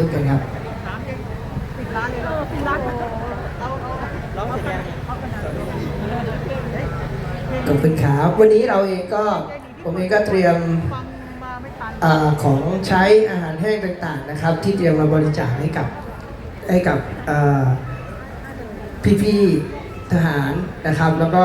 รูปกันครับขอบคุณครับวันนี้เราเองก็ผมเองก็เตรียมอของใช้อาหารแห้งต่างๆนะครับ ที่เตรียมมาบริจาคให้กับให้กับพี่ๆทหารนะครับแล้วก็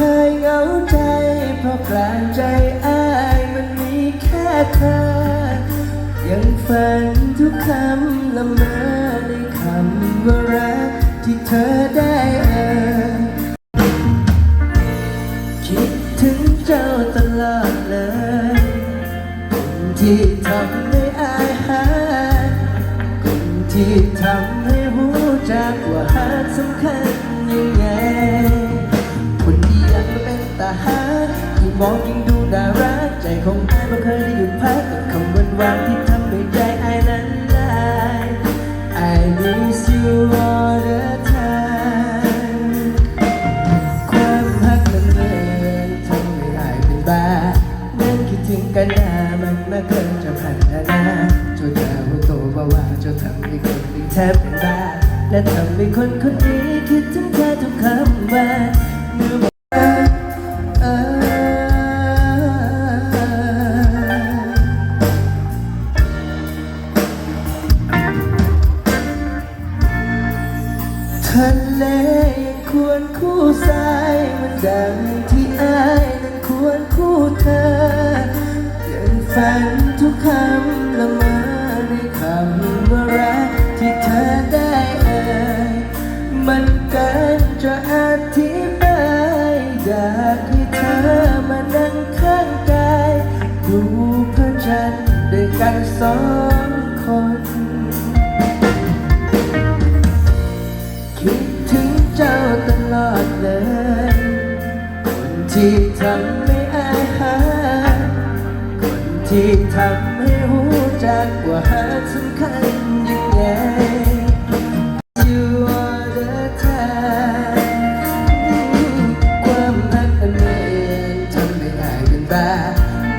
เคยเหงาใจ เพราะกลางใจอ้ายมันมีแค่เธอ ยังฝันทุกคำละเมอในคำว่ารักที่เธอได้ ของอายไม่เคยได้หยุดพักกับคำวันวานที่ทำให้ใจไอายนั้นได้ I miss you all the time ความรักนั้นเลยทำให้อายเป็นบ้านั่งคิดถึงกันนามันไม่เคยจะผ่านนานาจนดาวโตบอกว่าจะทำให้คนนึ่แทบเป็นบ้าและทำให้คนคนนี้คิดถึงเธอทุกคำว่า ละเมอในคำว่ารักที่เธอได้เอ่ยมันเกินจะอธิบายอยากให้เธอมานั่งข้างกายดูพระจันทร์ด้วยกันสองคนคิดถึงเจ้าตลอดเลย คนที่ทำให้อาหาคนที่ทำให้ หูจักว่าหาสำคัญยังไง You are the time ความรักอันนี้ทำให้อายเป็นบ้า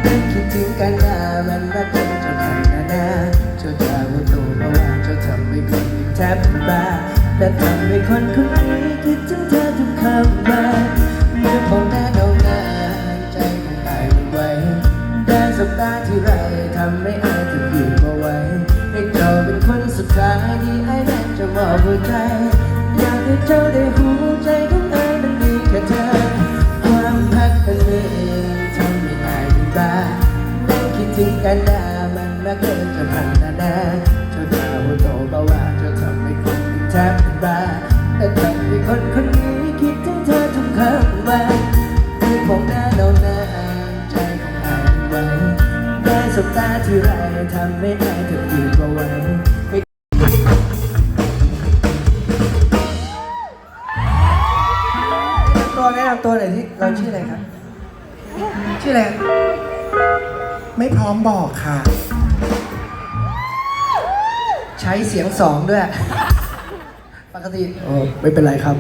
เดินคิดถึงกันนามันรักจนจะผ่านนานาเจ้าดาวโตมาว่าเจ้าทำให้คนยิ่งแทบเป็นบ้าและทำให้คนคนนี้คิดถึงเธอทุกคำว่า กันดามันรักเกินจะผ่านนานาเจ้าดาวโตเบาว่าเจ้าทำให้คนเป็นแทบเป็นบ้าแต่ทำให้คนคนนี้คิดถึงเธอทุกคำว่าคือผมหน้าเราหน้าใจของอายไว้ได้สบตาที่ไรทำให้อายถึงอยู่ก็ไว้ตัวแนะนำตัวหน่อยที่เราชื่ออะไรครับ ชื่ออะไร ไม่พร้อมบอกค่ะ ใช้เสียงสองด้วย ปกติโอไม่เป็นไรครับ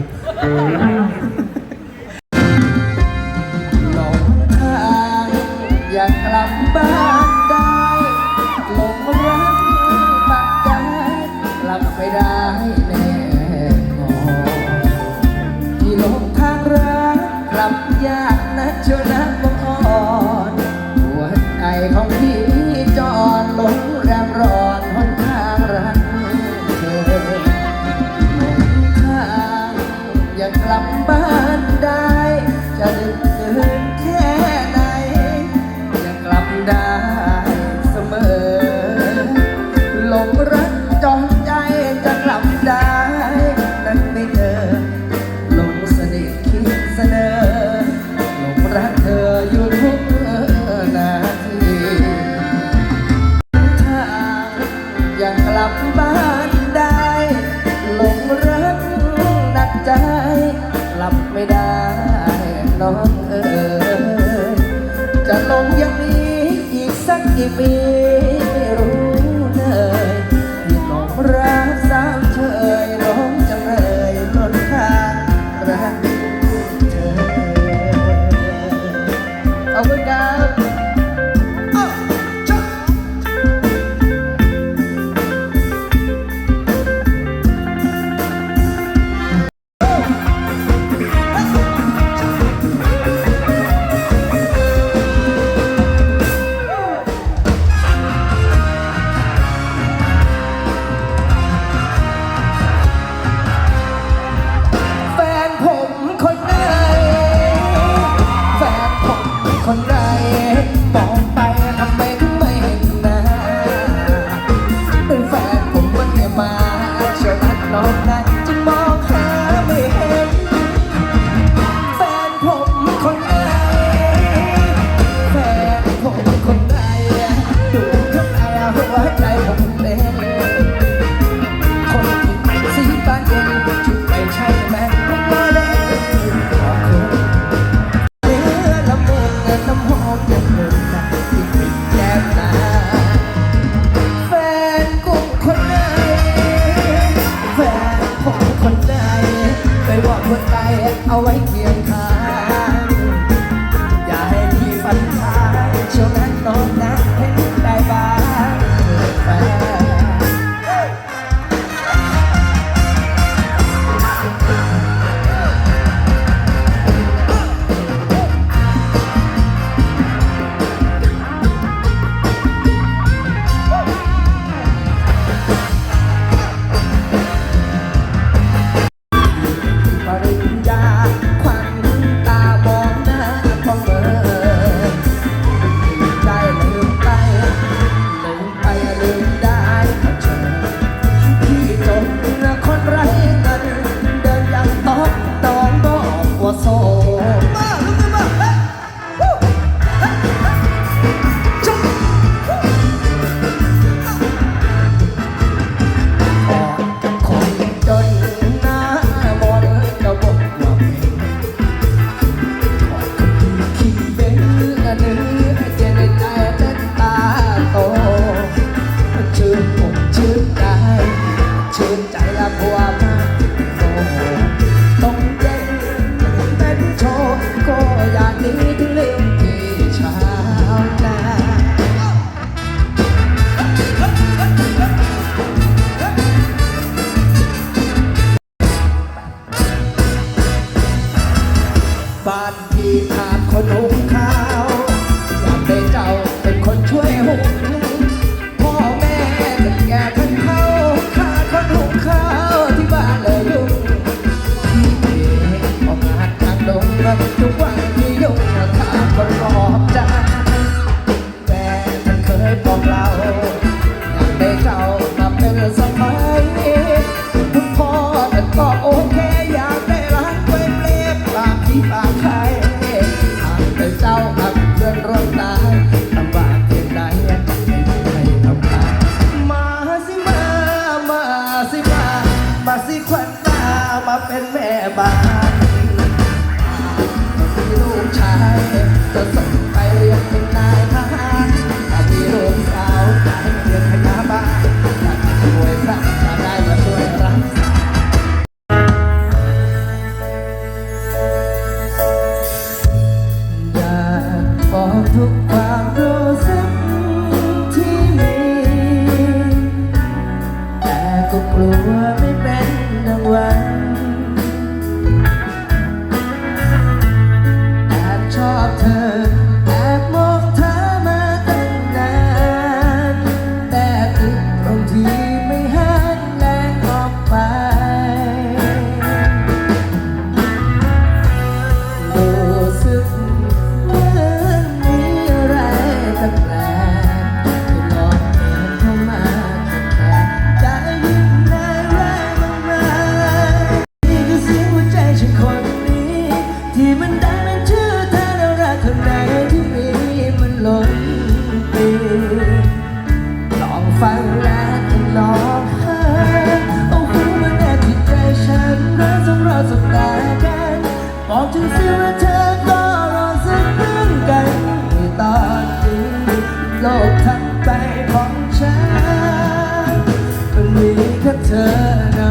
เธอน่า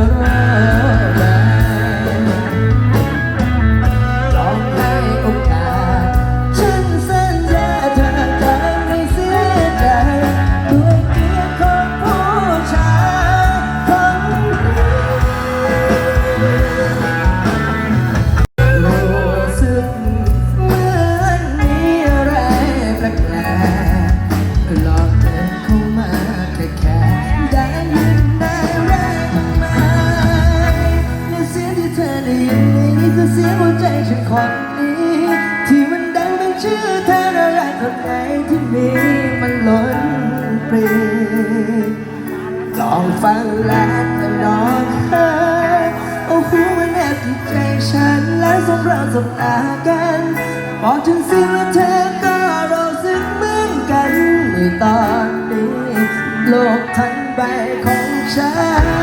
ร เราสบตากันพองถึงสิ้นและเธอก็เราสิ้นเหมือนกันในตอนนี้ โลกทั้งใบของฉัน